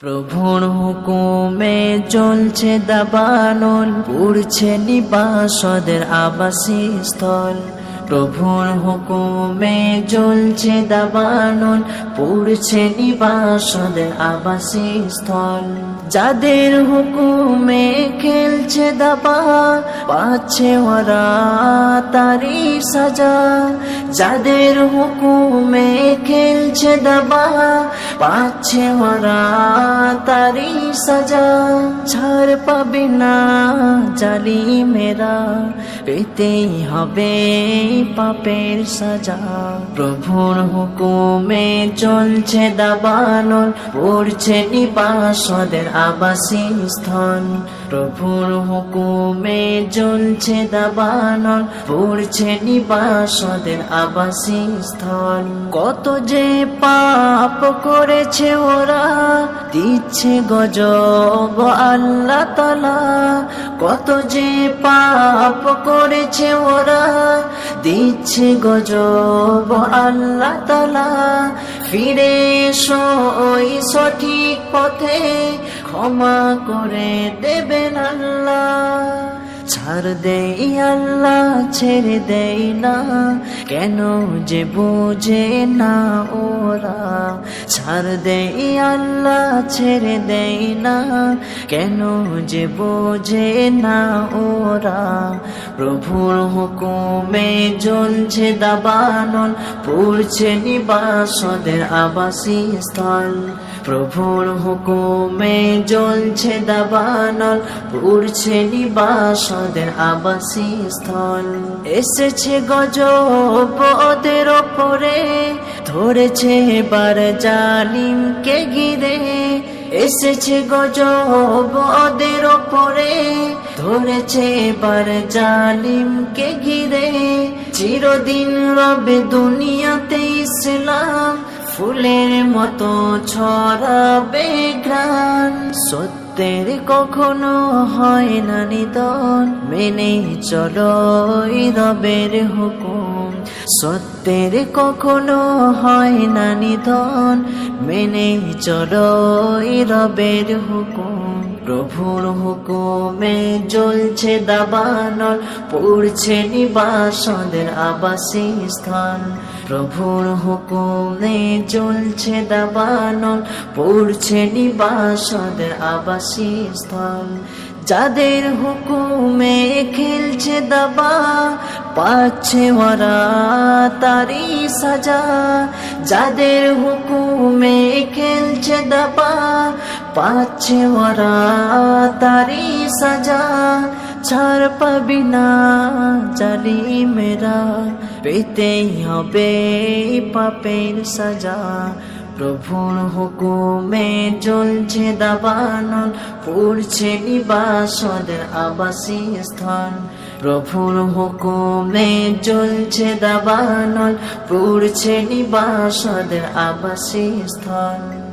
প্রভুর হুকুমে চলছে দাবানল, পুড়ছে নিবাসদের আবাসী স্থল। প্রভুর হুকুমে চলছে দাবানল, পুড়ছে নিবাসদের আবাসী স্থল। যাদের হুকুমে খেলছে দাবা, পাচ্ছে ওরা তারি সাজা। যাদের হুকুমে খেলছে দাবা পাচ্ছে ওরা তারি সাজা ছাড় পাবে না জালি মেরা পেতেই হবে পাপের সাজা প্রভুর হুকুমে চলছে দাবানল পড়ছে নিবাসদের আবাসী স্থান প্রভুর হুকুমে চলছে দাবানল পড়ছে নিবাসদের আবাসী স্থল কত যে পাপ করেছে ওরা, দিচ্ছে গজব আল্লাহ তালা কত যে পাপ করেছে ওরা, দিচ্ছে গজব আল্লাহ তালা ফিরে ওই সঠিক পথে, ক্ষমা করে দেবেন আল্লাহ। ছাড় দেই আল্লাহ, ছেড়ে দেই না। কেন যে বোঝে না ওরা? ছাড় দেই আল্লাহ, ছেড়ে দেই না। কেন যে বোঝে না ওরা? প্রভুর হুকুমে জ্বলছে দাবানল, পড়ছে নিবাসদের আবাসী স্থল প্রভুর হুকুমে জ্বলছে দাবানল, পড়ছে নিবাসদের আবাসী স্থল এসেছে গজব ওদের ওপরে, ধরেছে এবার জালিমকে ঘিরে। এসেছে গজব ওদের ওপরে, ধরেছে এবার জালিমকে ঘিরে। চিরদিন রবে দুনিয়াতে ইসলাম ফুলের মতো ছড়াবে গ্রান সত্যের কখনো হয় না নিদন। মেনে চলো রবের হুকুম। সত্যের কখনো হয় না নিধন মেনে চলো রবের হুকুম। প্রভুর হুকুমে জ্বলছে দাবানল, পড়ছে নিবাসদের আবাসী স্থান। প্রভুর হুকুমে জ্বলছে দাবানল, পড়ছে নিবাসদের আবাসী স্থল যাদের হুকুমে খেলছে দাবা, পাচ্ছে ওরা তারি সাজা। যাদের হুকুমে খেলছে দাবা পাচ্ছে ওরা তারি সাজা ছাড় পাবি না জালি মেরা পেতেই হবে পাপের সাজা প্রভুর হুকুমে চলছে দাবানল পড়ছে নিবাসদের আবাসী স্থান প্রভুর হুকুমে চলছে দাবানল পড়ছে নিবাসদের আবাসী স্থান